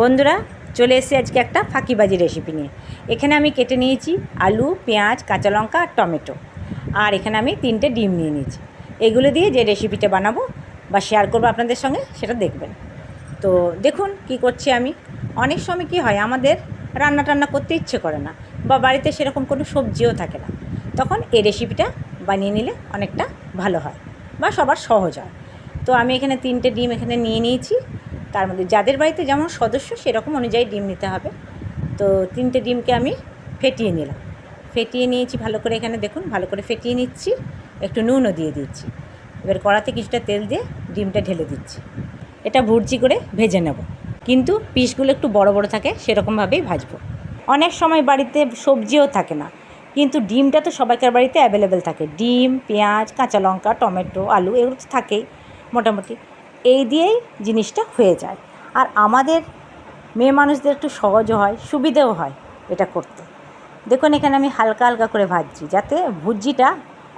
বন্ধুরা, চলে এসে আজকে একটা ফাঁকিবাজি রেসিপি নিয়ে। এখানে আমি কেটে নিয়েছি আলু, পেঁয়াজ, কাঁচা লঙ্কা আর টমেটো। আর এখানে আমি তিনটে ডিম নিয়ে নিয়েছি। এগুলো দিয়ে যে রেসিপিটা বানাবো বা শেয়ার করব আপনাদের সঙ্গে, সেটা দেখবেন। তো দেখুন কি করছি আমি। অনেক সময় কি হয়, আমাদের রান্না টান্না করতে ইচ্ছে করে না বা বাড়িতে সেরকম কোনো সবজিও থাকে না। তখন এই রেসিপিটা বানিয়ে নিলে অনেকটা ভালো হয় বা সবার সহজ হয়। তো আমি এখানে তিনটে ডিম এখানে নিয়ে নিয়েছি। তার মধ্যে যাদের বাড়িতে যেমন সদস্য, সেরকম অনুযায়ী ডিম নিতে হবে। তো তিনটে ডিমকে আমি ফেটিয়ে নিলাম। ফেটিয়ে নিয়েছি ভালো করে এখানে দেখুন, ভালো করে ফেটিয়ে নিচ্ছি, একটু নুনও দিয়ে দিচ্ছি। এবার কড়াতে কিছুটা তেল দিয়ে ডিমটা ঢেলে দিচ্ছি। এটা ভুর্জি করে ভেজে নেব। কিন্তু পিসগুলো একটু বড় বড় থাকে, সেরকমভাবেই ভাজবো। অনেক সময় বাড়িতে সবজিও থাকে না, কিন্তু ডিমটা তো সবাইকার বাড়িতে অ্যাভেলেবেল থাকে। ডিম, পেঁয়াজ, কাঁচা লঙ্কা, টমেটো, আলু, এগুলো তো থাকেই, মোটামুটি। এই দিয়েই জিনিসটা হয়ে যায়। আর আমাদের মেয়ে মানুষদের একটু সহজও হয়, সুবিধেও হয় এটা করতে। দেখুন, এখানে আমি হালকা হালকা করে ভাজছি যাতে ভুজিটা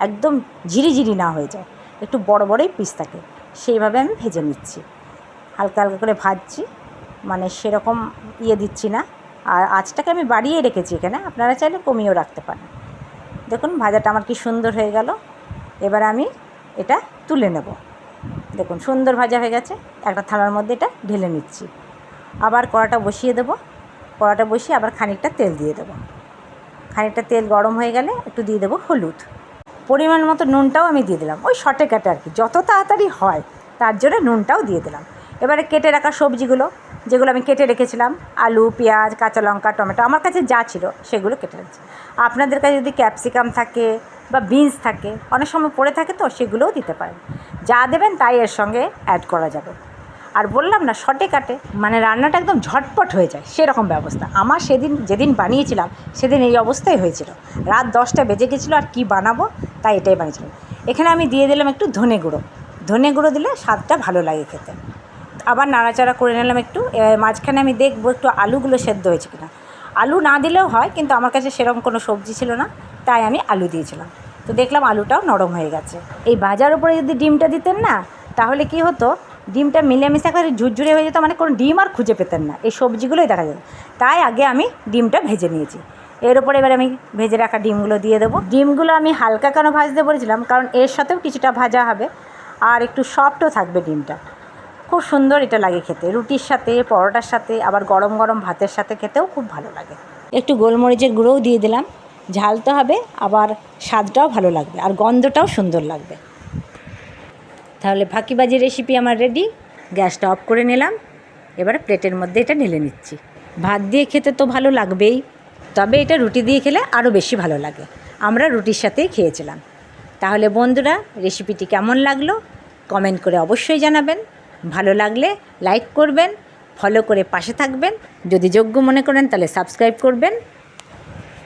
একদম ঝিরিঝিরি না হয়ে যায়। একটু বড় বড়ই পিস থাকে, সেইভাবে আমি ভেজে নিচ্ছি। হালকা হালকা করে ভাজছি মানে সেরকম ইয়ে দিচ্ছি না। আর আঁচটাকে আমি বাড়িয়ে রেখেছি এখানে, আপনারা চাইলে কমিয়েও রাখতে পারেন। দেখুন, ভাজাটা আমার কি সুন্দর হয়ে গেল। এবার আমি এটা তুলে নেব। দেখুন, সুন্দর ভাজা হয়ে গেছে। একটা থালার মধ্যে এটা ঢেলে নিচ্ছি। আবার কড়াটা বসিয়ে দেবো। কড়াটা বসিয়ে আবার খানিকটা তেল দিয়ে দেবো। খানিকটা তেল গরম হয়ে গেলে একটু দিয়ে দেবো হলুদ। পরিমাণ মতো নুনটাও আমি দিয়ে দিলাম। ওই শর্টে কাটে আর কি। যত তাড়াতাড়ি হয়, তার জন্য নুনটাও দিয়ে দিলাম। এবারে কেটে রাখা সবজিগুলো, যেগুলো আমি কেটে রেখেছিলাম, আলু, পেঁয়াজ, কাঁচা লঙ্কা, টমেটো, আমার কাছে যা ছিল সেগুলো কেটে রেখেছি। আপনাদের কাছে যদি ক্যাপসিকাম থাকে বা বিনস থাকে, অনেক সময় পড়ে থাকে তো, সেগুলোও দিতে পারেন। যা দেবেন তাই এর সঙ্গে অ্যাড করা যাবে। আর বললাম না শর্টে কাটে মানে রান্নাটা একদম ঝটপট হয়ে যায়, সেরকম ব্যবস্থা। আমার সেদিন, যেদিন বানিয়েছিলাম, সেদিন এই অবস্থাই হয়েছিল। রাত দশটা বেজে গেছিল, আর কি বানাবো, তাই এটাই বানিয়েছিলাম। এখানে আমি দিয়ে দিলাম একটু ধনে গুঁড়ো। ধনে গুঁড়ো দিলে স্বাদটা ভালো লাগে খেতে। আবার নাড়াচাড়া করে নিলাম একটু মাঝখানে আমি দেখব একটু আলুগুলো সেদ্ধ হয়েছে কিনা। আলু না দিলেও হয়, কিন্তু আমার কাছে সেরকম কোনো সবজি ছিল না, তাই আমি আলু দিয়েছিলাম। তো দেখলাম আলুটাও নরম হয়ে গেছে। এই ভাজার উপরে যদি ডিমটা দিতেন না, তাহলে কি হতো? ডিমটা মিলেমিশে করে ঝুরঝুরে হয়ে যেত মানে কোনো ডিম আর খুঁজে পেতেন না। এই সবজিগুলোই দেখা যেত তাই আগে আমি ডিমটা ভেজে নিয়েছি। এর উপরে এবার আমি ভেজে রাখা ডিমগুলো দিয়ে দেবো। ডিমগুলো আমি হালকা কেন ভাজতে বলেছিলাম? কারণ এর সাথেও কিছুটা ভাজা হবে। আর একটু সফটও থাকবে ডিমটা। খুব সুন্দর এটা লাগে খেতে। রুটির সাথে, পরোটার সাথে, আবার গরম গরম ভাতের সাথে খেতেও খুব ভালো লাগে। একটু গোলমরিচের গুঁড়োও দিয়ে দিলাম। ঝাল তো হবে, আবার স্বাদটাও ভালো লাগবে আর গন্ধটাও সুন্দর লাগবে। তাহলে ফাঁকিবাজি রেসিপি আমার রেডি গ্যাসটা অফ করে নিলাম, এবারে প্লেটের মধ্যে এটা ঢেলে নিচ্ছি। ভাত দিয়ে খেতে তো ভালো লাগবেই, তবে এটা রুটি দিয়ে খেলে আরও বেশি ভালো লাগে। আমরা রুটির সাথেই খেয়েছিলাম। তাহলে বন্ধুরা রেসিপিটি কেমন লাগল? কমেন্ট করে অবশ্যই জানাবেন। ভালো লাগলে লাইক করবেন ফলো করে পাশে থাকবেন। যদি যোগ্য মনে করেন, তাহলে সাবস্ক্রাইব করবেন।